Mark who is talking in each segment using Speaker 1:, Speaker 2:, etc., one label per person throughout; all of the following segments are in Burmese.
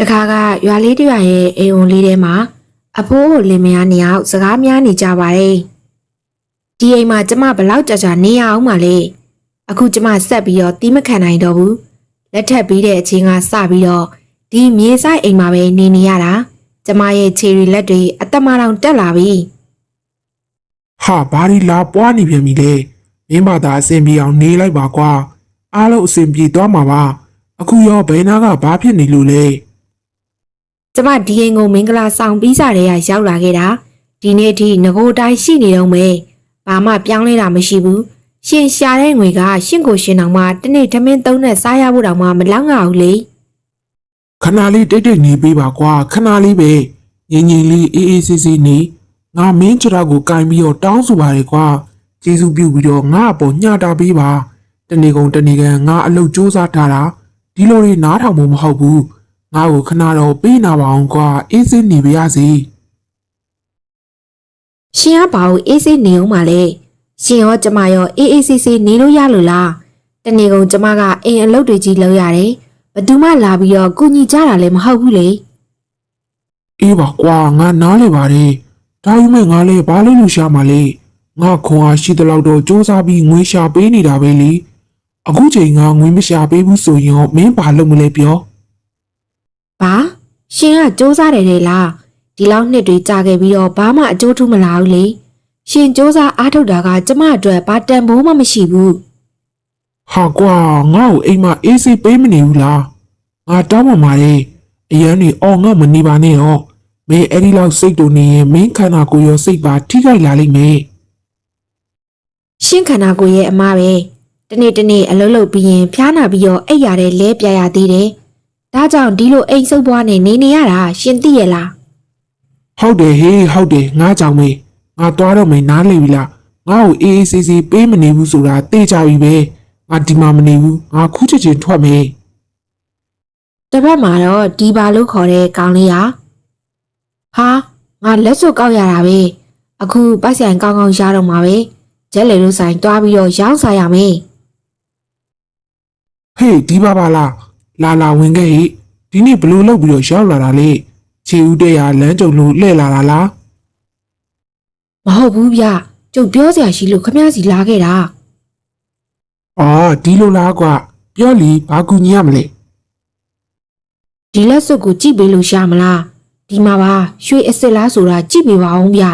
Speaker 1: တခါကရွာလေးတစ်ရွာရဲ့အိမ်ဝန်လေးထဲမှာအဖိုးကိုလင်မယားနှစ်ယောက်စကားများနေကြပါတယ်ဒီအိမ်မှာကျမဘလောက်ကြာကြာနေရအောင်မလဲအခုကျမဆက်ပြီးတော့တီးမခံနိုင်တော့ဘူးလက်ထပ်ပြီးတဲ့အချိန်ကစပြီးတော့ဒီမြေဆိုင်အိမ်မှာပဲနေနေရတာကျမရဲ့ခြေရီလက်တွေအသက်မတောင်တက်လာပြီ
Speaker 2: ဟာဘာဒီလာပွားနေပြန်ပြီလေမင်းဘာသာအဆင်ပြေအောင်နေလိုက်ပါကွာအားလုံးအဆင်ပြေသွားမှာပါအခုရောဘယ်နာကဘာဖြစ်နေလို့လဲ
Speaker 1: ကျမဒီအိမ်ကိုမင်္ဂလာဆောင်ပြီးစားတဲ့ရရောက်လာခဲ့တာဒီနေ့အထိငကိုတိုင်းရှိနေတော့မယ်ဘာမှပြောင်းလဲတာမရှိဘူးရှင်ရှာတဲ့ငွေကရှင်ကိုရှင်တော်မှတနေ့ထမင်းသုံးနဲ့စားရဖို့တောင်မှမလောက်ငါဘူးလေ
Speaker 2: ခဏလေးတိတ်တိတ်နေပေးပါကွာခဏလေးပဲငင်ငင်လေးအေးအေးဆေးဆေးနေငါမင်းကြတော့ကိုကင်ပြီးတော့တောင်းဆိုပါလေကွာကျေးဇူးပြုပြီးတော့ငါအပေါ်ညှတာပေးပါတနေ့ကုန်တနေ့ကန်ငါအလုပ်စူးစမ်းထားတာဒီလိုတွေနားထောင်ဖို့မဟုတ်ဘူး ငါ့ကိုခဏတော့ပေးနာပါအောင်ကွာအေးဆေးနေပါရစေ
Speaker 1: ရှင်ကဘာလို့အေးဆေးနေအောင်မလဲရှင်ရောကျမရောအေးအေးဆေးဆေးနေလို့ရလို့လားတနေ့ကုန်ကျမကအိမ်အလုပ်တွေကြီးလုပ်ရတယ်ဘယ်သူမှလာပြီးတော့ကုညီကြတာလည်းမဟုတ်ဘူးလေ
Speaker 2: အေးပါကွာငါနားလေပါတယ်ဒါပေမဲ့ငါလည်းဘာလို့လို့ရှာမှာလဲငါခွန်အားရှိတဲ့လောက်တော့စူးစမ်းပြီးငွေရှာပေးနေတာပဲလေအခုချိန်ကငွေမရှာပေးဘူးဆိုရင်ရောမင်းဘာလုပ်မလဲပြော
Speaker 1: ဘာရှင်ကစူးစမ်းတယ်လေလားဒီလောက်နှစ်တွေကြာခဲ့ပြီးတော့ဘာမှအကျိုးထူးမလာဘူးလေရှင်စူးစမ်းအားထုတ်တာကကျမအတွက်ဘာတန်ဖိုးမှမရှိဘူး
Speaker 2: ဟာကွာငါ့ကိုအိမ်မှာအေးဆေးပေးမနေဘူးလားငါတောင်းပန်ပါတယ်အရန်နေအော်ငါမနေပါနဲ့တော့မင်းအဲ့ဒီလောက်စိတ်တူနေရင်မင်းခန္ဓာကိုယ်ရောစိတ်ပါထိခိုက်လာလိမ့်မယ်
Speaker 1: ရှင်ခန္ဓာကိုယ်ရဲ့အမားပဲတနေ့တနေ့အလုံးလုံးပြီးရင်ဖျားနာပြီးတော့အိပ်ရတဲ့လဲပြရသေးတယ် ဒါကြောင့်ဒီလိုအိမ်ဆုပ်ပွားနေနေနေရတာရှင်သိရလား
Speaker 2: ဟုတ်တယ်ဟေးဟုတ်တယ်ငါကြောင့်မေးငါသွားတော့မယ်နားလေပြီလားငါ့ကိုအေးအေးဆေးဆေးပေးမနေဘူးဆိုတာသိကြပြီပဲငါဒီမှာမနေဘူးငါခုချက်ချင်းထွက်မယ်
Speaker 1: တစ်ပတ်မှာတော့ဒီပါလို့ခေါ်တဲ့ကောင်လေးဟာဟာငါလက်စွပ်ကောက်ရတာပဲအခုပိုက်ဆိုင်ကောင်းကောင်းရတော့မှာပဲကျက်လေလို့ဆိုင်တွားပြီးတော့ရောင်းစားရမယ်
Speaker 2: ဟေးဒီပါပါလား လာလာဝင်ခဲ့ဟိဒီနေ့ဘလို့လောက်ပြီးတော့ရောက်လာတာလေခြေဦးတဲ့ရလမ်းကြုံလို့လှည့်လာတာလား
Speaker 1: မဟုတ်ဘူးဗျကျုပ်ပြောစရာရှိလို့ခမည်းစီလာခဲ့တာ
Speaker 2: အော်ဒီလိုလားကွာပြောလီဘာကူညီရမလဲ
Speaker 1: ဒီလက်စွပ်ကိုကြည့်ပေးလို့ရမလားဒီမှာပါရွှေအစ်စ်လားဆိုတာကြည့်ပေးပါအောင်ဗျ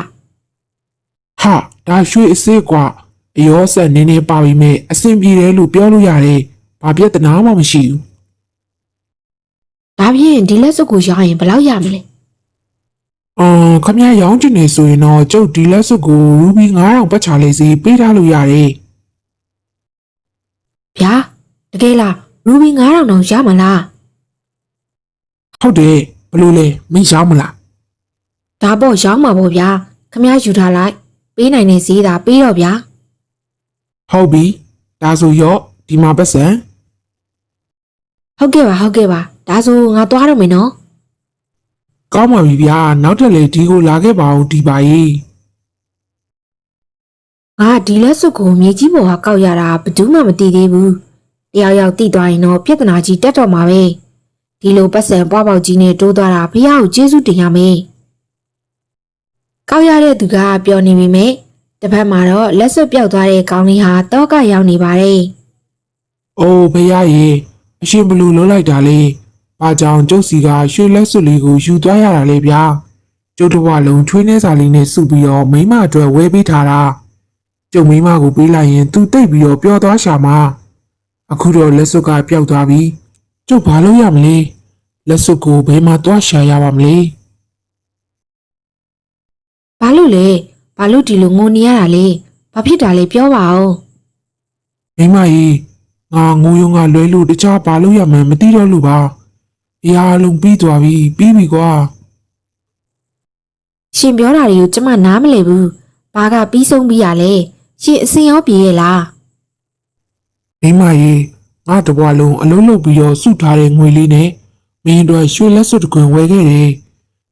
Speaker 2: ဟာဒါရွှေအစ်စ်ကွာအယောဆက်နင်းနေပါပြီမဲ့အဆင်ပြေတယ်လို့ပြောလို့ရတယ်ဘာပြဿနာမှမရှိဘူး
Speaker 1: ဒါဖြင့်ဒီလက်စွပ်ကိုရောင်းရင်ဘယ်လောက်ရမလဲ
Speaker 2: အော်ခမရရောင်းချင်နေဆိုရင်တော့ကျုပ်ဒီလက်စွပ်ကိုရူဘီ9000ပတ်ချလေးစီပေးထားလို့ရတယ်
Speaker 1: ဗျာတကယ်လားရူဘီ9000တောင်ရမလား
Speaker 2: ဟုတ်တယ်ဘလို့လဲမင်းရောင်းမလား
Speaker 1: ဒါပေါ့ရောင်းမှာပေါ့ဗျာခမည်းယူထားလိုက်ပေးနိုင်တဲ့ဈေးသာပေးတော့ဗျာ
Speaker 2: ဟုတ်ပြီဒါဆိုရော့ဒီမှာပတ်စံ
Speaker 1: ဟုတ်ကဲ့ပါဟုတ်ကဲ့ပါ ဒါဆိုငါသွားတော့မယ်နော်
Speaker 2: ကောင်းပါပြီဗျာနောက်ထပ်လေဒီကိုလာခဲ့ပါဦးဒီပါကြီး
Speaker 1: ငါဒီလက်စွပ်ကိုမြေကြီးပေါ်ကကောက်ရတာဘယ်သူမှမသိသေးဘူးတယောက်ယောက်တိသွားရင်တော့ပြဿနာကြီးတက်တော့မှာပဲဒီလိုပတ်စံပွားပေါက်ကြီးနဲ့တိုးသွားတာဖះကိုကျေးဇူးတင်ရမယ်ကောက်ရတဲ့သူကပျော်နေပြီမဲ့တစ်ဖက်မှာတော့လက်စွပ်ပြောက်သွားတဲ့ကောင်းလေးဟာတောကရောက်နေပါတယ်
Speaker 2: အိုးဖေရရေအရှင်ဘလူလုံးလိုက်တာလေ ဘာကြောင့်ကျုပ်စီကရွှေလက်စွပ်လေးကိုယူသွားရတာလေဗျာကျုပ်တစ်ဝလုံးချွေးနှဲစာလေးနဲ့စုပြီးတော့မိမအတွက်ဝဲပေးထားတာကျုပ်မိမကိုပေးလိုက်ရင်သူတိတ်ပြီးတော့ပျော်သွားရှာမှာအခုတော့လက်စွပ်ကပျောက်သွားပြီကျုပ်ဘာလုပ်ရမလဲလက်စွပ်ကိုဘယ်မှာသွားရှာရပါမလဲ
Speaker 1: ဘာလို့လဲဘာလို့ဒီလိုငိုနေရတာလဲဘာဖြစ်တာလဲပြောပါဦး
Speaker 2: မိမကြီးငါငိုယုံကလွဲလို့တခြားဘာလုပ်ရမှန်းမသိတော့လို့ပါ အရာအလုံးပြီးသွားပြီပြီးပြီကွာ
Speaker 1: ရှင်ပြောတာတွေကိုကျမနားမလည်ဘူးဘာကပြီးဆုံးပြီးရလဲရှင်အစင်ရောပြေရဲ့လား
Speaker 2: မိမကြီးငါတဘွားလုံးအလုံးလုံးပြီးတော့စုထားတဲ့ငွေလေးနဲ့မင်းတို့ရွှေလက်စွပ်တစ်ခွင်ဝယ်ခဲ့တယ်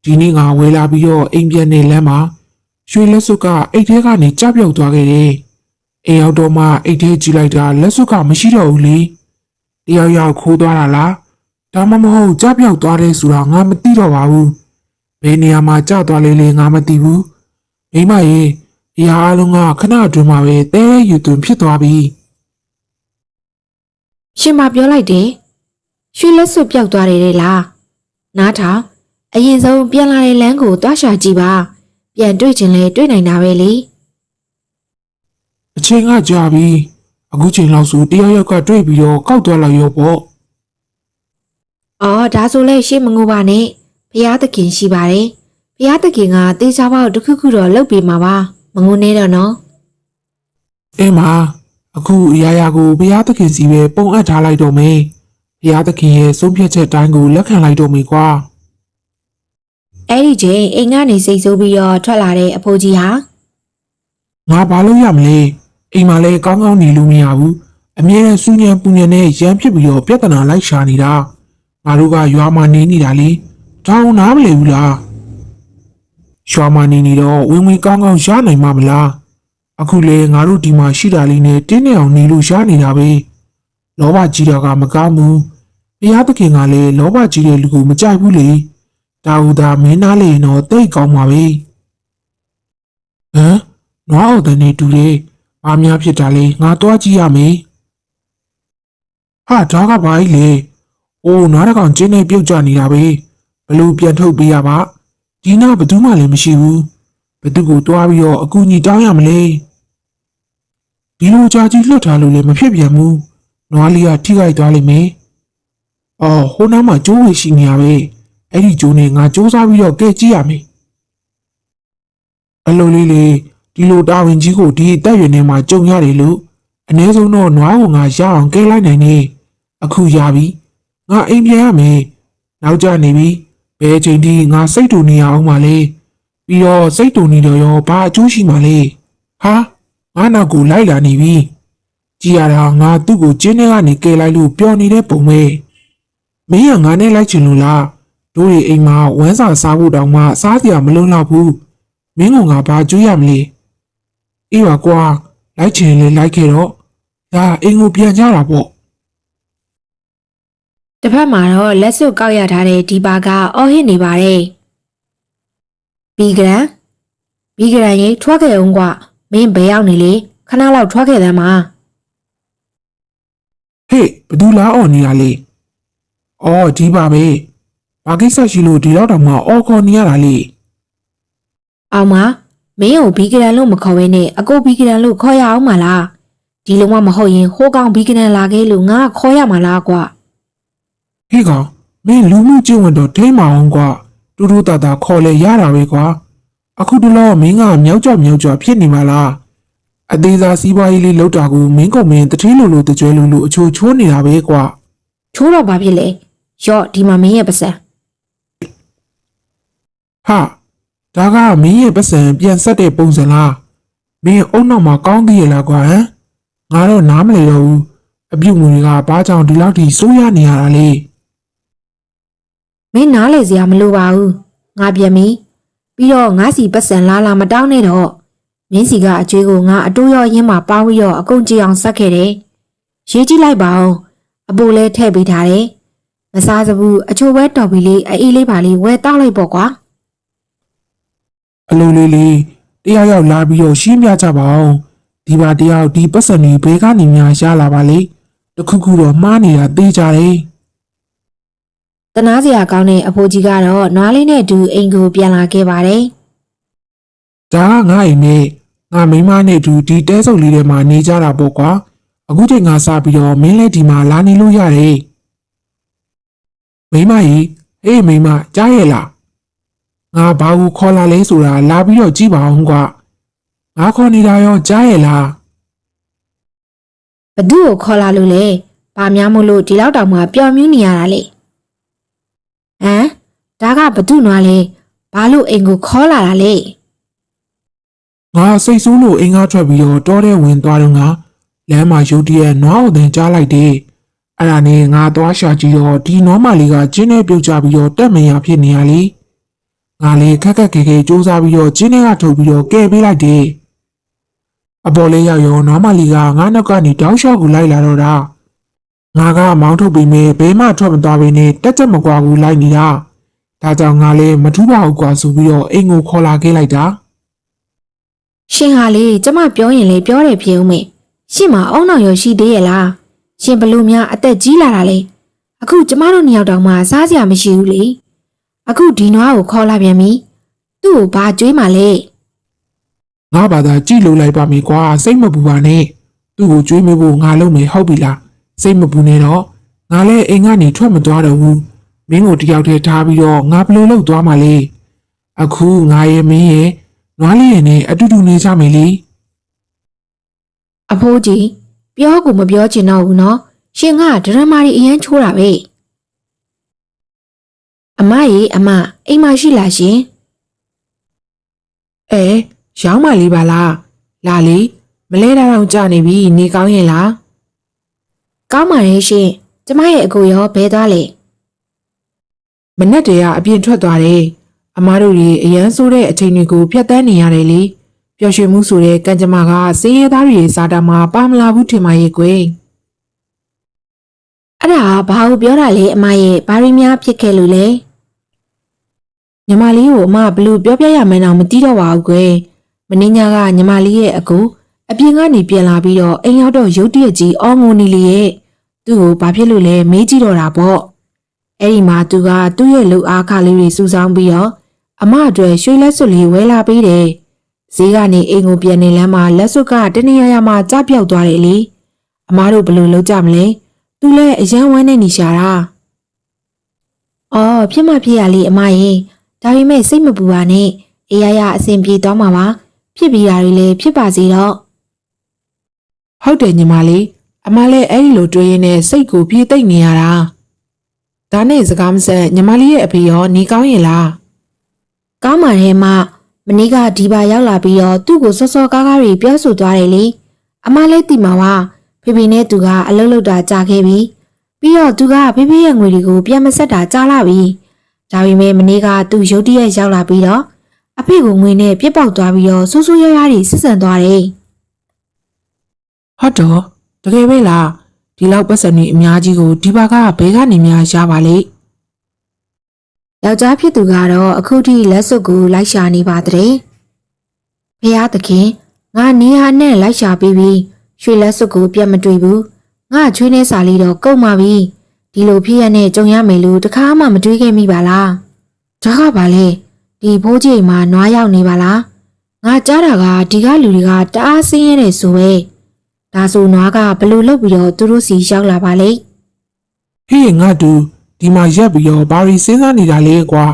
Speaker 2: ဒီနေ့ငါဝယ်လာပြီးတော့အိမ်ပြန်နေလမ်းမှာရွှေလက်စွပ်ကအိတ်ထဲကနေကျပြောက်သွားခဲ့တယ်အိမ်ရောက်တော့မှအိတ်ထဲကြည့်လိုက်တာလက်စွပ်ကမရှိတော့ဘူးလေတယောက်ယောက်ခိုးသွားတာလား ဒါမှမဟုတ်ကြပြောက်သွားတယ်ဆိုတာငါမသိတော့ပါဘူးဘယ်နေရာမှာကြသွားလဲလဲငါမသိဘူးမိမရေအရာအလုံးကခဏအတွင်းမှာပဲတဲရဲယူသွင်းဖြစ်သွားပြီ
Speaker 1: ရှင်မပြောလိုက်တယ်ရွှေလက်စွပ်ပြောက်သွားတယ်လေလားနားထောင်အရင်ဆုံးပြန်လာတဲ့လမ်းကိုသွားရှာကြည့်ပါပြန်တွေ့ချင်လဲတွေ့နိုင်တာပဲလေ
Speaker 2: အချိန်ကကြာပြီအခုချိန်လောက်ဆိုတယောက်ယောက်ကတွေ့ပြီးတော့ကောက်သွားလိုက်ရောပေါ့
Speaker 1: အော်ဒါဆိုလဲရှေ့မငိုပါနဲ့ဘုရားသခင်ရှိပါတယ်ဘုရားသခင်ကတေချာပေါက်တစ်ခုခုတော့လုပ်ပေးမှာပါမငိုနဲ့တော့နော်
Speaker 2: အဲမှာအခုအရာရာကိုဘုရားသခင်စီပဲပုံအပ်ထားလိုက်တော့မယ်ဘုရားသခင်ရဲ့ဆုံးဖြတ်ချက်တိုင်းကိုလက်ခံလိုက်တော့မယ်ကွာ
Speaker 1: အဲ့ဒီချိန်အိမ်ကနေစိတ်ဆိုးပြီးတော့ထွက်လာတဲ့အဖိုးကြီးဟာ
Speaker 2: ငါဘာလို့ရမလဲအိမ်မှာလည်းကောင်းကောင်းနေလို့မရဘူးအမြဲတမ်းစူးညံပူညံနဲ့ရမ်းဖြစ်ပြီးတော့ပြဿနာလိုက်ရှာနေတာ ငါတို့ကရွာမှာနေနေတာလေတောင်းနားမလဲဘူးလားရွာမှာနေနေတော့ဝင်ဝင်ကောင်းကောင်းရနိုင်မှာမလားအခုလေငါတို့ဒီမှာရှိတာလေးနဲ့တင်းနေအောင်နေလို့ရနေတာပဲလောဘကြီးတာကမကောင်းဘူးဘုရားသခင်ကလည်းလောဘကြီးတဲ့လူကိုမကြိုက်ဘူးလေဒါဟုသာမင်းသားလေးတော့တိတ်ကောင်းပါပဲဟမ်နွားအောင်တဲ့နေတူတယ်။ဘာများဖြစ်တာလဲငါတွားကြည့်ရမယ်။ဟာဒါကဘာကြီးလဲ။ အိုးနွားတစ်ကောင်ကျင်းနေပြုတ်ကြနေတာပဲ။ဘလို့ပြန်ထုတ်ပေးရပါ။ဒီနာဘယ်သူမှလည်းမရှိဘူး။ဘယ်သူကိုတွားပြီးတော့အကူကြီးတောင်းရမလဲ။ဒီလိုကြာကြီးလွတ်ထားလို့လည်းမဖြစ်ပြန်ဘူး။နွားလေးကထိခိုက်သွားလိမ့်မယ်။အော်ဟိုနားမှာကျိုးဝေရှိနေရပဲ။အဲ့ဒီကျိုးနဲ့ငါစူးစမ်းပြီးတော့ကဲကြည့်ရမယ်။အလိုလေးလေးဒီလိုတာဝန်ကြီးကိုဒီအတက်ရွယ်ထဲမှာကြုံရတယ်လို့အ ਨੇ ဆုံးတော့နွားကိုငါရအောင်ကဲလိုက်နိုင်နေအခုရပြီ ငါအိမ်ပြန်ရမယ်နောက်ကျနေပြီဘယ်ချိန်ထိငါစိတ်တူနေရအောင်မလဲပြီးတော့စိတ်တူနေတော့ရောဘာအကျိုးရှိမှလဲဟာငါနောက်ကိုလိုက်လာနေပြီကြည်ရတာငါသူ့ကိုကျင်းထဲကနေကဲလိုက်လို့ပျော်နေတဲ့ပုံပဲမင်းကငါနဲ့လိုက်ချင်လို့လားတို့တွေအိမ်မှာဝမ်းစာစားဖို့တောင်မှစားစရာမလုံလောက်ဘူးမင်းကငါဘာကြွေးရမလဲအေးပါကွာလိုက်ချင်လေလိုက်ခဲ့တော့ဒါအင်ကိုပြန်ကြတာပေါ့
Speaker 1: တစ်ဖက်မှာတော့လက်စွပ်ကောက်ရထားတဲ့ဒီပါကအော်ဟစ်နေပါတယ်ဘီဂရန်ဘီဂရန်ရေထွက်ခဲ့အောင်ကွမင်းဘယ်ရောက်နေလေခဏလောက်ထွက်ခဲ့သမ်းပါ
Speaker 2: ဟေးဘယ်သူလားអော်နေတာလေအော်ဒီပါပဲဘာကိစ္စရှိလို့ဒီတော့တောင်မှအော်ခေါ်နေရတာလေ
Speaker 1: အောင်မမင်းကိုဘီဂရန်လို့မခေါ်ဘဲနဲ့အကိုဘီဂရန်လို့ခေါ်ရအောင်မလားဒီလုံးဝမဟုတ်ရင်ဟိုးကောင်ဘီဂရန်လာခဲ့လို့ငါခေါ်ရမှာလားကွာ
Speaker 2: ဟေးကောင်မင်းလူမှုကျင့်ဝတ်တော့ထိမ့်မအောင်ကွာတူတူတာတာခေါ်လဲရတာပဲကွာအခုတလောမင်းကမြောက်ကြောက်မြောက်ကြောက်ဖြစ်နေမှာလားအသေးစားစီးပွားရေးလေးလောက်တာကိုမင်းကမင်းတတိလိုလိုတကြွဲလိုလိုအချိုချိုးနေတာပဲကွာ
Speaker 1: ချိုးတော့ဘာဖြစ်လဲရော့ဒီမှာမင်းရဲ့ပါစံ
Speaker 2: ဟာဒါကမင်းရဲ့ပတ်စံပြန်ဆက်တဲ့ပုံစံလားမင်းအုံနောက်မှာကောင်းသေးရလားကွာဟမ်ငါတော့နားမလည်တော့ဘူးအပြုတ်မူတွေကဘာကြောင့်ဒီလောက်ထိစိုးရနေရတာလဲ
Speaker 1: မင်းနားလေစရာမလိုပါဘူးငါပြန်ပြီပြီးတော့ငါစီပတ်စံလာလာမတောင်းနဲ့တော့မင်းစီကအကျွေးကိုငါအတိုးရောရင်းမှာပေါင်းပြီးတော့အကုန်ကြည့်အောင်ဆက်ခဲ့တယ်ရေးကြည့်လိုက်ပါဦးအပိုလဲထည့်ပေးထားတယ်မစားစဘူးအချိုးပဲတော်ပြီလေးအေးလေးပါလေးဝယ်တောက်လိုက်ပေါ့ကွာ
Speaker 2: အလိုလေးလေးတယောက်ယောက်လာပြီးတော့ရှင်းပြကြပါအောင်ဒီပါတယောက်ဒီပတ်စံတွေဘေးကနေများရလာပါလေတခုခုတော့မှားနေတာသိကြတယ်
Speaker 1: တနာစရာကောင်းတဲ့အဖိုးကြီးကတော့နွားလေးနဲ့အတူအိမ်ကိုပြန်လာခဲ့ပါတယ်
Speaker 2: ဒါကငါ့အိမ်နဲ့ငါမိန်းမနဲ့အတူဒီတဲဆုပ်လေးထဲမှာနေကြတာပေါ့ကွာအခုချိန်ကစပြီးတော့မင်းလည်းဒီမှာလာနေလို့ရတယ်မိန်းမကြီးဟေးမိန်းမကြားရဲ့လားငါဘာကိုခေါ်လာလဲဆိုတာလာပြီးတော့ကြည့်ပါအောင်ကွာငါခေါ်နေတာရောကြားရဲ့လား
Speaker 1: ဘသူ့ကိုခေါ်လာလို့လဲဘာများမို့လို့ဒီလောက်တောင်မှပျော်မြူးနေရတာလေ ဟမ်ဒါကဘသူ့နွားလဲဘာလို့အိမ်ကိုခေါ်လာတာလဲ
Speaker 2: ငါစိတ်ဆိုးလို့အင်္ဂါထွက်ပြီးတော့တောထဲဝင်သွားတော့ငါလမ်းမှာရုတ်တရက်နွားအောင်တင်ကြားလိုက်တယ်အဲ့ဒါနဲ့ငါသွားရှာကြည့်တော့ဒီနွားမလေးကကျင်းနေပြုတ်ကြပြီးတော့တက်မရဖြစ်နေရလေငါလေးခက်ခက်ခဲခဲစူးစမ်းပြီးတော့ကျင်းနေကထုတ်ပြီးတော့ကဲပေးလိုက်တယ်အပေါ်လေးရောက်ရောနွားမလေးကငါနောက်ကနေတောင်းလျှောက်ကိုလိုက်လာတော့တာ ငါကမောင်းထုတ်ပြီးမေးဘဲမှထွက်မသွားဘဲနဲ့တက်တက်မကွာဘူးလိုက်နေတာဒါကြောင့်ငါလည်းမထူးပါဘူးကွာဆိုပြီးတော့အိမ်ကိုခေါ်လာခဲ့လိုက်တာ
Speaker 1: ရှင်ဟာလေကျမပြောရင်လေပြောတယ်ဖြစ်ဦးမေရှင်မအုံနောက်ရရှိသေးရဲ့လားရှင်ဘလို့များအသက်ကြီးလာတာလေအခုကျမတို့နှစ်ယောက်တောင်မှစားစရာမရှိဘူးလေအခုဒီနွားကိုခေါ်လာပြန်ပြီသူ့ကိုဘာကြွေးမှလဲ
Speaker 2: ငါဘာသာကြည့်လို့လိုက်ပါမယ်ကွာစိတ်မပူပါနဲ့သူ့ကိုကြွေးမဖို့ငါလုံးမယ်ဟုတ်ပြီလား စိတ်မပူနဲ့တော့ငါလည်းအိမ်ကနေထွက်မသွားတော့ဘူးမင်းကိုတယောက်တည်းထားပြီးတော့ငါဘယ်လိုလုပ်သွားမှာလဲအခုငါရဲ့မင်းရဲ့နွားလေးရဲ့နဲ့အတူတူနေကြမယ်လေ
Speaker 1: အဖိုးကြီးပြောကိုမပြောချင်တော့ဘူးနော်ရှင်ကဒရမာရီအရင်ချိုးတာပဲအမရေအမအိမ်မရှိလားရှင်
Speaker 2: အဲရောင်းမလေးပါလားလာလေမလဲတော့ကြာနေပြီနေကောင်းရင်လား
Speaker 1: ကောင်းပါရဲ့ရှင်ကျမရဲ့အကိုရောဘဲသွားလေ
Speaker 2: မနဲ့တည်းကအပြင်ထွက်သွားတယ်အမားတို့တွေအရန်ဆိုးတဲ့အချိန်တွေကိုဖျက်ဆီးနေရတယ်လေပျော်ရွှင်မှုဆိုတဲ့ကံကြမ္မာကစင်းရဲသားတွေရဲ့စားတာမှာပါမလာဘူးထင်ပါရဲ့ကွယ်
Speaker 1: အဲ့ဒါဘာလို့ပြောတာလဲအမရဲ့ဘာရီများဖြစ်ခဲ့လို့လဲ
Speaker 2: ညီမလေးကိုအမဘလို့ပြောပြရမယ်တော့မသိတော့ပါဘူးကွယ်မင်းညာကညီမလေးရဲ့အကူအပြင်ကနေပြန်လာပြီးတော့အိမ်ရောက်တော့ရုတ်တရက်ကြီးအော်ငိုနေလေရဲ့ သူ့ကိုဘာဖြစ်လို့လဲမေးကြည့်တော့တာပေါ့အဲ့ဒီမှာသူကသူ့ရဲ့လူအားခလေးတွေစူဆောင်းပြီးတော့အမအတွက်ရွှေလက်စွပ်လေးဝဲလာပေးတယ်ဈေးကနေအိမ်ကိုပြန်နေလမ်းမှာလက်စွပ်ကတနေရာရာမှာကြပြောက်သွားတယ်လေအမတို့ဘယ်လိုလုပ်ကြမလဲသူလည်းအရန်ဝမ်းနေနေရှာတာ
Speaker 1: အော်ဖြစ်မှဖြစ်ရလေအမရဲ့ဒါပေမဲ့စိတ်မပူပါနဲ့အေးရရအဆင်ပြေသွားမှာပါဖြစ်ပြီးတာတွေလည်းဖြစ်ပါစေတော့
Speaker 2: ဟုတ်တယ်ညီမလေး အမလည်းအဲ့ဒီလိုတွေးရင်းနဲ့စိတ်ကိုပြေးသိမ့်နေရတာဒါနဲ့စကားမဆက်ညီမလေးရဲ့အဖေရောနေကောင်းရင်လား
Speaker 1: ကောင်းပါရဲ့မမနေ့ကဒီပါရောက်လာပြီးတော့သူ့ကိုစောစောကားကားတွေပြောဆိုသွားတယ်လေအမလည်းသိမှာပါဖေဖေနဲ့သူကအလုပ်လုပ်တာကြာခဲ့ပြီပြီးတော့သူကဖေဖေရဲ့ငွေတွေကိုပြန်မဆက်တာကြာလာပြီဒါပေမဲ့မနေ့ကသူရုတ်တရက်ရောက်လာပြီးတော့အဖေကငွေနဲ့ပြစ်ပေါက်သွားပြီးတော့ဆိုးဆိုးရွားရွားတွေဆက်ဆံသွားတယ်
Speaker 2: ဟုတ်တော့ တကယ်ပဲလားဒီလောက်ပတ်စံတွေအများကြီးကိုဒီဘာကဘဲကနေများရပါလေ
Speaker 1: ယောက်ျားဖြစ်သူကတော့အခုထိလက်စွပ်ကိုလိုက်ရှာနေပါတဲ့။ဖះသခင်ငါနေဟာနဲ့လိုက်ရှာပြီးပြီရွှေလက်စွပ်ကိုပြတ်မတွေ့ဘူး။ငါချွေးနေစာလေးတော့ကုန်ပါပြီ။ဒီလိုဖြစ်ရနဲ့ကြုံရမယ်လို့တခါမှမတွေးခဲ့မိပါလား။ဒါကပါလေဒီဘိုးကြီးမှာနွားရောက်နေပါလား။ငါကြားတာကဒီကလူတွေကတအားဆင်းရဲနေဆိုပဲ။ ဒါဆိုနွားကဘလို့လုပ်ပြီးတော့သူတို့စီရောက်လာပါလိမ့်
Speaker 2: ဟေးငါတူဒီမှာရက်ပြီးတော့ဘာရီစဉ်းစားနေတာလဲကွာ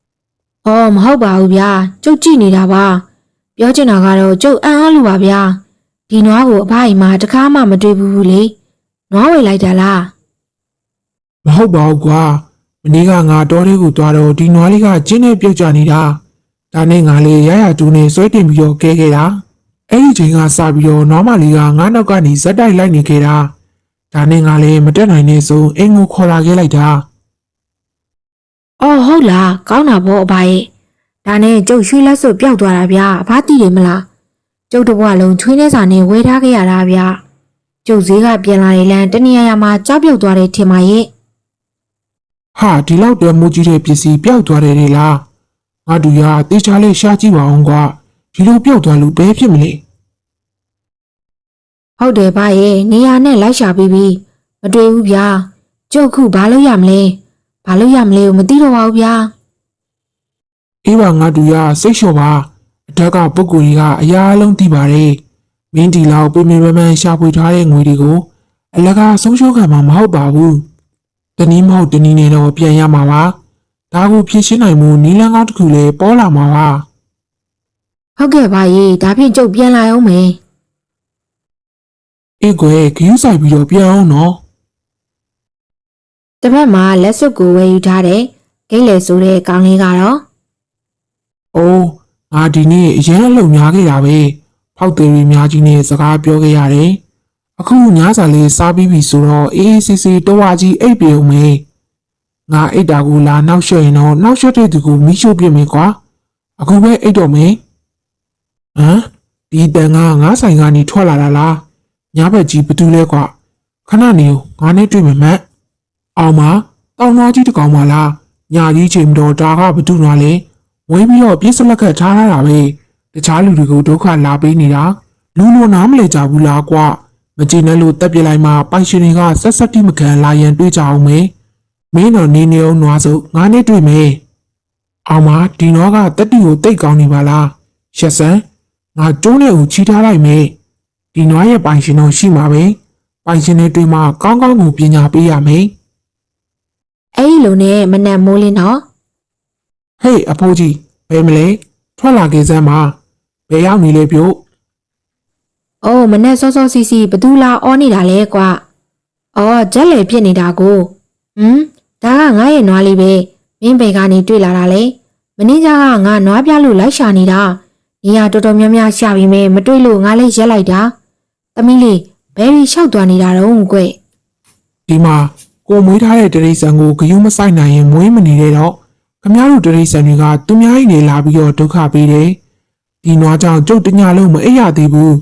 Speaker 2: ။
Speaker 1: အော်မဟုတ်ပါဘူးဗျာ။ကျုပ်ကြည့်နေတာပါ။ပြောချင်တာကတော့ကျုပ်အံ့အားလို့ပါဗျာ။ဒီနွားကိုအဖအိမ်မှာတခါမှမတွေ့ဘူးဘူးလေ။နွားဝယ်လိုက်တာလား
Speaker 2: မဟုတ်ပါဘူးကွာမနေ့ကငါတော်လေးကိုသွားတော့ဒီနွားလေးကကျင်းနဲ့ပြုတ်ကြနေတာဒါနဲ့ငါလေးရရတူနဲ့ဆွဲတင်ပြီးတော့ကဲခဲ့တာ အဲ့ဒီချိန်ကစပြီးတော့နွားမလေးကငါနောက်ကနေဇက်တိုက်လိုက်နေခဲ့တာဒါနဲ့ငါလေးမတက်နိုင်နေဆုံးအင်းကိုခေါ်လာခဲ့လိုက်တာ။
Speaker 1: အော်ဟုတ်လား။ကောင်းတာပေါ့အဖရဲ့။ဒါနဲ့ကျုပ်ရွှေလက်စွပ်ပျောက်သွားတာဗျာ။အဖသိတယ်မလား။ကျုပ်တစ်ဘွားလုံးချွေးနေစာနဲ့ဝယ်ထားခဲ့ရတာဗျာ။ကျုပ်ဈေးကပြန်လာရင်လမ်းတနေရာရာမှာကြောက်ပြောက်သွားတယ်ထင်ပါရဲ့
Speaker 2: ဟာဒီလောက်တည်းမိုးကြီးတဲ့ပစ္စည်းပျောက်သွားတယ်လေလားငါတို့ရတေချာလေးရှားကြည့်ပါအောင်ကွာ ဒီလိုပျောက်သွားလို့ဘယ်ဖြစ်မလဲ။
Speaker 1: ဟုတ်တယ်ဗျရဲ့။နေရာနဲ့လိုက်ရှာပြီးပြီ။မတွေ့ဘူးဗျာ။ကျုပ်ခုဘာလုပ်ရမလဲ။ဘာလုပ်ရမလဲကိုမသိတော့ပါဘူးဗျာ။
Speaker 2: အေးပါငါတို့ရစိတ်လျှော့ပါအထက်ကပုဂ္ဂိုလ်ကြီးကအရာအလုံးသိပါတယ်မင်းဒီလောက်ပြင်ပပန်းရှာဖွေထားတဲ့ငွေတွေကိုအလကားဆုံးရှုံးခံမှာမဟုတ်ပါဘူးတနည်းမဟုတ်တနည်းနဲ့တော့ပြန်ရမှာပါဒါကိုဖြည့်ရှင်းနိုင်မှုနီလန်းကောင်းတစ်ခုလည်းပေါ်လာမှာပါ
Speaker 1: ဟုတ်ကဲ့ပါရေဒါဖြင့်ကျုပ်ပြန်လာအောင်မယ်
Speaker 2: အေးကွယ်ခရူးဆိုင်ပြီးတော့ပြန်အောင်နော်
Speaker 1: တစ်ဖက်မှာလက်စွပ်ကိုဝယ်ယူထားတဲ့ဂိတ်လေဆိုတဲ့ကောင်လေးကတော့
Speaker 2: အိုးငါဒီနေ့အရင်အလုပ်များခဲ့တာပဲဖောက်သေးရီများကြီးနဲ့စကားပြောခဲ့ရတယ်အခုညစာလေးစားပြီးပြီဆိုတော့အေးအေးဆေးဆေးတော့ဝါကြီးအိပ်ပြုံမေးငါအိတ်တာကိုလာနှောက်ရွှဲရင်တော့နှောက်ရွှဲတဲ့သူကိုမိရှို့ပြစ်မယ်ကွာအခုပဲအိတ်တော့မယ် ဟမ်ဒီတန်ကငါဆိုင်ကနေထွက်လာတာလားညဘက်ကြီးဘာတူလဲကွာခခဏနေဦးငါနဲ့တွေ့မယ်မတ်အောင်မတောင်နွားကြီးတစ်ကောင်မလားညာကြီးချိန်မတော်ဒါကဘသူနာလဲဝင်းပြီးတော့ပြစ်စလက်ကတ်ထားရတာပဲတခြားလူတွေကိုဒုက္ခလာပေးနေတာလူလိုနားမလဲကြဘူးလားကွာမကြည့်နဲ့လို့တက်ပြစ်လိုက်မှပိုင်ရှင်တွေကဆက်ဆက်တိမခံလာရန်တွေးကြအောင်မေမင်းတော့နေနေအောင်နွားစုငါနဲ့တွေ့မယ်အောင်မဒီနွားကတက်တီကိုတိတ်ကောင်းနေပါလားရှက်စမ်း ငါကျုံးနဲ့ကိုချီထားလိုက်မေဒီနွားရဲ့ပိုင်ရှင်တော့ရှိမှာပဲပိုင်ရှင်တွေတွေ့မှကောင်းကောင်းကိုပညာပေးရမယ်
Speaker 1: အဲ့ဒီလိုနဲ့မနက်မိုးလင်းတော့
Speaker 2: ဟေးအဖိုးကြီးဘယ်မလဲထွက်လာခဲ့စမ်းပါဘယ်ရောက်နေလဲပြုတ်။
Speaker 1: အော်မနဲ့စောစောစီစီဘသူလာအောနေတာလဲကွာ။အော်ဂျက်လေဖြစ်နေတာကို။ဟမ်ဒါကငါရဲ့နွားလေးပဲ။မင်းဘေကနေတွေ့လာတာလေ။မင်းကြီးကငါနွားပြလို့လိုက်ရှာနေတာ။ နေရတော်တော်များများရှာပြီးမဲမတွေ့လို့ငါလည်းရက်လိုက်တာ။သမီးလေးဘယ်ရီလျှောက်သွားနေတာတော့ကွယ်
Speaker 2: ဒီမှာကိုမွေးထားတဲ့တရိษံကိုဂယုမဆိုင်နိုင်ရင်မွေးမနေတဲ့တော့ခမရတို့တရိษံတွေကသူများကြီးနေလာပြီးတော့ဒုက္ခပေးတယ်ဒီနွားကြောင့်ကျုပ်တညာလုံးမအိပ်ရသေးဘူး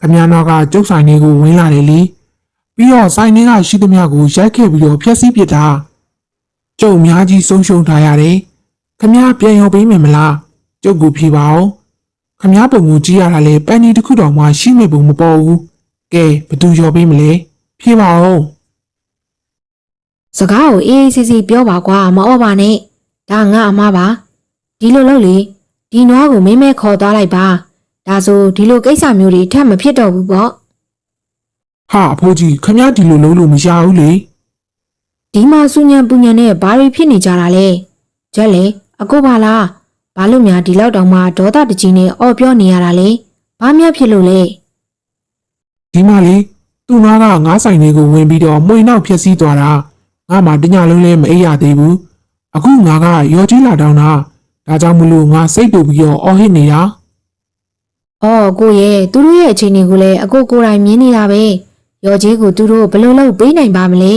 Speaker 2: ခမရနာကကျုပ်ဆိုင်လေးကိုဝင်လာတယ်လေပြီးတော့ဆိုင်လေးကရှိသမျှကိုရိုက်ခဲ့ပြီးတော့ဖျက်ဆီးပစ်တာကျုပ်အများကြီးဆုံးရှုံးထားရတယ်ခမရပြန်ရောပေးမယ်မလားကျုပ်ကိုဖြေပါဦး ခမရပုံကိုကြည့်ရတာလေပန်နီတစ်ခုတောင်မှရှိနေပုံမပေါ်ဘူးကဲဘယ်သူရောပေးမလဲဖြေပါဦး။
Speaker 1: စကားကိုအေးအေးဆေးဆေးပြောပါကွာမအော့ပါနဲ့။ဒါငါအမပါ။ဒီလိုလုပ်လေဒီနွားကိုမင်းမဲခေါ်သွားလိုက်ပါ။ဒါဆိုဒီလိုကိစ္စမျိုးတွေထပ်မဖြစ်တော့ဘူးပေါ့။
Speaker 2: ဟာအဖိုးကြီးခမရဒီလိုလုံးလို့မရဘူးလေ
Speaker 1: ဒီမှာစူညံပူညံနဲ့ဘာတွေဖြစ်နေကြတာလဲကျက်လေအကိုပါလား ဘာလို့များဒီလောက်တောင်မှဒေါသတကြီးနဲ့အော်ပြောနေရတာလဲဘာများဖြစ်လို့လဲ
Speaker 2: ဒီမှာလေသူ့နာကငါးဆိုင်လေးကိုဝင်ပြီးတော့မှွေနောက်ဖြက်စီးသွားတာငါမှတညလုံးလည်းမအိပ်ရသေးဘူးအခုငါကရော်ကြီးလာတောင်းတာဒါကြောင့်မလို့ငါစိတ်တူပြီးတော့အော်ဟစ်နေတာ
Speaker 1: အော်ကိုရဲ့သူတို့ရဲ့အခြေအနေကိုလည်းအကိုကိုယ်တိုင်မြင်နေတာပဲရော်ကြီးကိုသူတို့ဘယ်လိုလုပ်ပေးနိုင်ပါမလဲ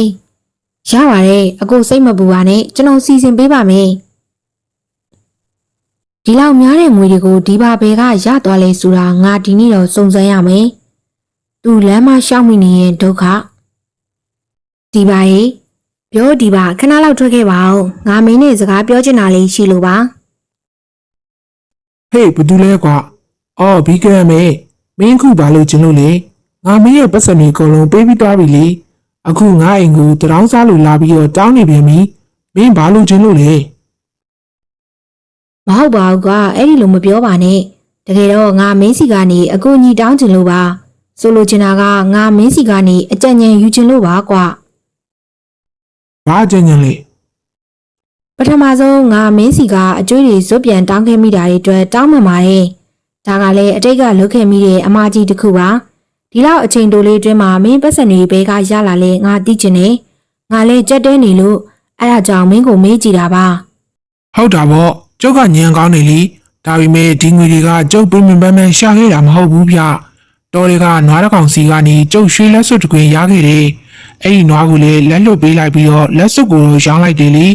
Speaker 1: ရပါတယ်အကိုစိတ်မပူပါနဲ့ကျွန်တော်စီစဉ်ပေးပါမယ် ဒီလောက်များတဲ့ငွေတွေကိုဒီပါဘယ်ကရသွားလဲဆိုတာငါဒီနေ့တော့စုံစမ်းရမယ်သူလမ်းမရှောက်မိနေရင်ဒုက္ခဒီပါရေပြောဒီပါခဏလောက်ထွက်ခဲ့ပါဦးငါမင်းနဲ့စကားပြောချင်တာလေးရှိလို့ပါ
Speaker 2: ဟေးဘယ်သူလဲကွာအော်ဘီကရမဲမင်းခုဘာလို့ကျင်လို့လဲငါမင်းရဲ့ပတ်စံတွေအကုန်လုံးပေးပြီးသွားပြီလေအခုငါအိမ်ကိုတရောင်းစားလို့လာပြီးတော့တောင်းနေပြန်ပြီမင်းဘာလို့ကျင်လို့လဲ
Speaker 1: မဟုတ်ပါဘူးကွာအဲ့ဒီလိုမပြောပါနဲ့တကယ်တော့ငါမင်းစီကနေအကူညီတောင်းချင်လို့ပါဆိုလိုချင်တာကငါမင်းစီကနေအကြံဉာဏ်ယူချင်လို့ပါကွာ
Speaker 2: ဘာကြင်ကြင်လဲ
Speaker 1: ပထမဆုံးငါမင်းစီကအကျွေးတွေဇွတ်ပြန်တောင်းခဲ့မိတာတွေအတွက်တောင်းမှန်ပါတယ်ဒါကလည်းအတိတ်ကလုပ်ခဲ့မိတဲ့အမားကြီးတစ်ခုပါဒီလောက်အချိန်တိုလေးအတွင်းမှာမင်းပတ်စံတွေဘဲကရလာလဲငါသိချင်တယ်ငါလည်းကြက်တဲနေလို့အဲ့ဒါကြောင့်မင်းကိုမေးကြည့်တာပါ
Speaker 2: ဟုတ်တာပေါ့ ကျုပ်ကညံကောင်းနေလीဒါပေမဲ့ဒီငွေတွေကကျုပ်ပြင်းပြင်းပန်းပန်းရှာခဲ့တာမဟုတ်ဘူးဗျတော်တွေကနွားတစ်ကောင်စီကနေကျုပ်ရွှေလက်စွပ်တစ်ခွင်ရခဲ့တယ်အဲ့ဒီနွားကိုလည်းလက်လွတ်ပေးလိုက်ပြီးတော့လက်စွပ်ကိုရောင်းလိုက်တယ်လေ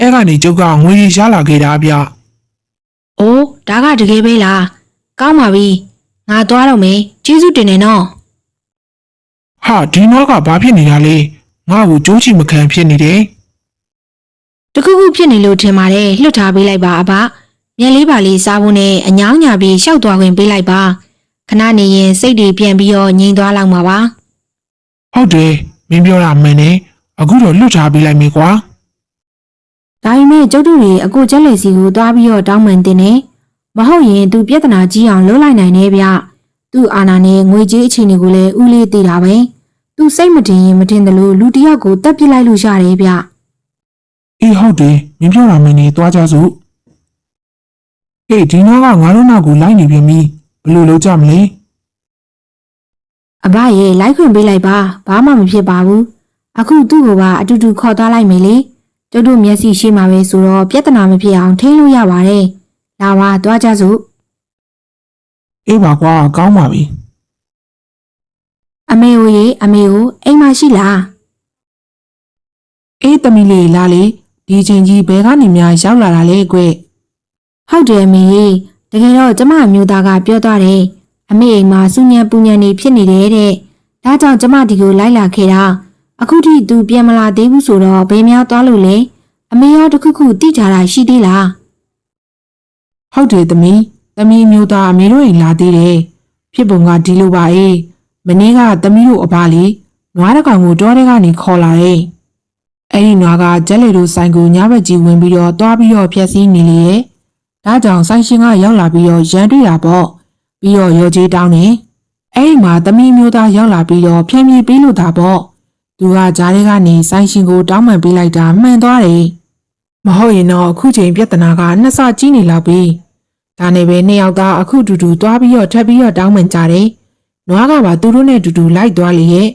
Speaker 2: အဲ့ကနေကျုပ်ကငွေတွေရလာခဲ့တာဗျ။
Speaker 1: အိုးဒါကတကယ်ပဲလား။ကောင်းပါပြီ။ငါသွားတော့မယ်။ကျေးဇူးတင်နေနော်
Speaker 2: ဟာဒီနွားကဘာဖြစ်နေတာလဲငါ့ကိုကြိုးချီမခံဖြစ်နေတယ်။
Speaker 1: တခုခုဖြစ်နေလို့ထင်ပါတယ်။လွတ်ထားပေးလိုက်ပါအဘ။မျက်လေးပါလေးစားဖို့နဲ့အညောင်းညာပြီးရှောက်သွားခွင့်ပေးလိုက်ပါ။ခဏနေရင်စိတ်တွေပြန်ပြီးတော့ငြိမ်သွားလောက်မှာပါ
Speaker 2: ဟုတ်တယ်မင်းပြောတာမှန်တယ်အခုတော့လွတ်ထားပေးလိုက်မယ်ကွာ။
Speaker 1: ဒါပေမဲ့ကျုပ်တို့တွေအကိုကျက်လက်စီကိုသွားပြီးတော့တောင်းပန်တင်နေ။မဟုတ်ရင်သူပြဿနာကြီးအောင်လုပ်လိုက်နိုင်နေဗျ။သူ့အာနာနဲ့ငွေကြေးအခြေအနေကိုလည်းဦးလေးသိတာပဲ။သူစိတ်မတင်ရင်မတင်တယ်လို့လူတစ်ယောက်ကိုတက်ပစ်လိုက်လို့ရတယ်ဗျ။
Speaker 2: အေးဟုတ်တယ်မင်းပြောတာမှန်နေသွားကြစို့ဟေးဒီနွားကငါတို့နောက်ကိုလိုက်နေပြန်ပြီဘယ်လိုလုပ်ကြမလဲ
Speaker 1: အဘရဲ့လိုက်ခွင့်ပေးလိုက်ပါဘာမှမဖြစ်ပါဘူးအခုသူ့ကိုပါအတူတူခေါ်သွားလိုက်မယ်လေကျုပ်တို့မျက်စိရှိမှာပဲဆိုတော့ပြဿနာမဖြစ်အောင်ထိန်းလို့ရပါတယ်လာပါသွားကြစို့
Speaker 2: အေးပါကွာကောင်းပါပြီ
Speaker 1: အမေကိုရေအမေကိုအိမ်မရှိလား
Speaker 2: အေးတမီလေးလာလေ ဒီချိန်ကြီးဘယ်ကနေများရောက်လာတာလဲကွ
Speaker 1: ဟုတ်တယ်အမေရေတကယ်တော့ကျမအမျိုးသားကပြောသွားတယ်အမေအိမ်မှာစူညံပူညံနေဖြစ်နေတယ်တဲ့ဒါကြောင့်ကျမဒီကိုလိုက်လာခဲ့တာအခုထိသူပြန်မလာသေးဘူးဆိုတော့ဘယ်များသွားလို့လဲအမေရောတခုခုတိကြတာရှိသေးလား
Speaker 2: ဟုတ်တယ်သမီးသမီးမျိုးသားအမေတို့အိမ်လာသေးတယ်ဖြစ်ပုံကဒီလိုပါအေးမနေ့ကသမီးတို့အဘလေးနွားတစ်ကောင်ကိုတောထဲကနေခေါ်လာတယ် အဲ့ဒီနွားကကျက်လေတို့ဆိုင်ကိုညဘက်ကြီးဝင်ပြီးတော့တွားပြီးတော့ဖျက်ဆီးနေလေရဲ့ဒါကြောင့်ဆိုင်ရှင်ကရောက်လာပြီးတော့ရန်တွေ့တာပေါ့ပြီးတော့ရော်ကြီးတောင်းနေအဲ့ဒီမှာသမီးမျိုးသားရောက်လာပြီးတော့ဖြန့်ပြေးပေးလို့တာပေါ့သူကကြားထဲကနေဆိုင်ရှင်ကိုတောင်းပန်ပေးလိုက်တာမှန်သွားတယ်မဟုတ်ရင်တော့အခုချိန်ပြဿနာကနှစ်ဆကြီးနေလောက်ပြီဒါနဲ့ပဲနှစ်ယောက်သားအခုတူတူသွားပြီးတော့ထပ်ပြီးတော့တောင်းပန်ကြတယ်။နွားကပါသူတို့နဲ့တူတူလိုက်သွားလေရဲ့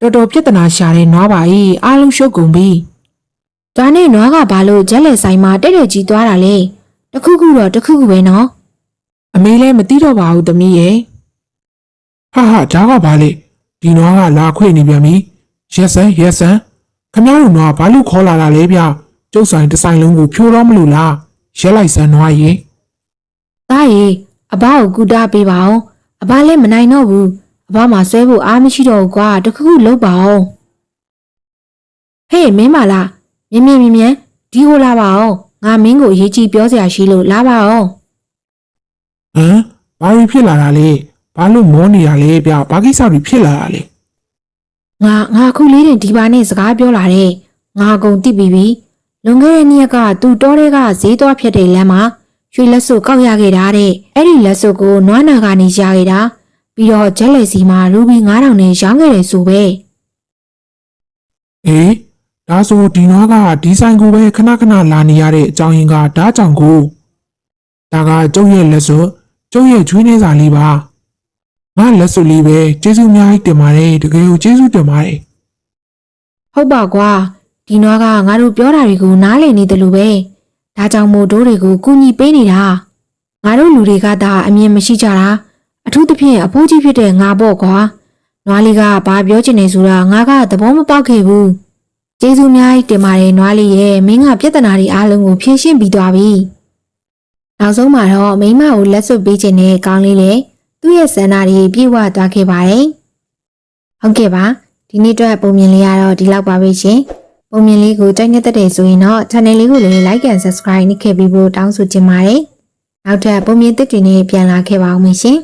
Speaker 2: တော်တော်ပြဿနာရှာတဲ့နွားပါကြီးအားလုံးရှုပ်ကုန်ပြီ
Speaker 1: ဒါနဲ့နွားကဘာလို့ဂျက်လက်ဆိုင်မှာတဲ့တဲ့ကြီးသွားတာလဲတခုခုတော့တခုခုပဲနော်။
Speaker 2: အမေလည်းမသိတော့ပါဘူးသမီးရဲ့။ဟာဟာဒါကဘာလဲဒီနွားကလာခွေနေပြန်ပြီ။ရက်စံရက်စံခမရတို့နွားဘာလို့ခေါ်လာတာလဲဗျ။ကျုပ်ဆိုင်တစ်ဆိုင်လုံးကိုဖြိုးတော့မလို့လား။ရက်လိုက်စမ်းနွားရင်
Speaker 1: ဒါရီအဘကိုကူတာပေးပါအောင်အဘလည်းမနိုင်တော့ဘူး အဘမှာဆွဲဖို့အားမရှိတော့ဘူးကွာတခုခုလုပ်ပါအောင်ဟေးမင်းမလားမြင်မြင်မြင်မြင်ဒီကိုလာပါအောင်ငါမင်းကိုအရေးကြီးပြောစရာရှိလို့လာပါအောင်
Speaker 2: ဟမ်ဘာလို့ဖြစ်လာတာလဲ။ဘာလို့မောနေရလဲဗျ။ဘာကိစ္စတွေဖြစ်လာတာလဲ
Speaker 1: ငါငါအခုလေးတင်ဒီပါနဲ့စကားပြောလာတယ်ငါအကုန်သိပြီးပြီလွန်ခဲ့တဲ့နေ့ကသူတောထဲကဈေးသွားဖြတ်တဲ့လမ်းမှာရွှေလက်စုပ်ကောက်ရခဲ့တာတဲ့အဲ့ဒီလက်စုပ်ကိုနွားနာကနေရခဲ့တာ ပြီးတော့ဂျက်လက်စီမှာရူဘီ9000နဲ့ရောင်းခဲ့တယ်ဆိုပဲ။
Speaker 2: အေးဒါဆိုဒီနွားကဒီဆိုင်ကိုပဲခဏခဏလာနေရတဲ့အကြောင်းရင်းကဒါကြောင့်ကိုဒါကကျုပ်ရဲ့လက်စွပ်ကျုပ်ရဲ့ချွေးနေစာလေးပါငါလက်စွပ်လေးပဲကျေးဇူးအများကြီးတင်ပါတယ်တကယ်ကိုကျေးဇူးတင်ပါတယ်
Speaker 1: ဟုတ်ပါကွာဒီနွားကငါတို့ပြောတာတွေကိုနားလည်နေတယ်လို့ပဲဒါကြောင့်မို့တို့တွေကိုကူညီပေးနေတာငါတို့လူတွေကသာအမြင်မရှိကြတာ အထူးသဖြင့်အဖိုးကြီးဖြစ်တဲ့ငါပေါ့ကွာနွားလေးကဘာပြောချင်နေဆိုတာငါကသဘောမပေါက်ခဲ့ဘူးကျေးဇူးအများကြီးတင်ပါတယ်နွားလေးရဲ့မင်းကပြဿနာတွေအားလုံးကိုဖြေရှင်းပြီးသွားပြီနောက်ဆုံးမှာတော့မိန်းမကိုလက်စွပ်ပေးခြင်းနဲ့ကောင်းလေးလေသူ့ရဲ့ဆန္ဒတွေပြေဝသွားခဲ့ပါတယ်ဟုတ်ကဲ့ပါဒီနေ့အတွက်ပုံမြင်လေးကတော့ဒီလောက်ပါပဲရှင်ပုံမြင်လေးကိုကြိုက်နေတဲ့ဆိုရင်တော့ channel လေးကိုလည်း like and subscribe နှိပ်ခဲ့ပြီးဖို့တောင်းဆိုချင်ပါတယ်နောက်ထပ်ပုံမြင်သစ်တွေနဲ့ပြန်လာခဲ့ပါဦးမယ်ရှင်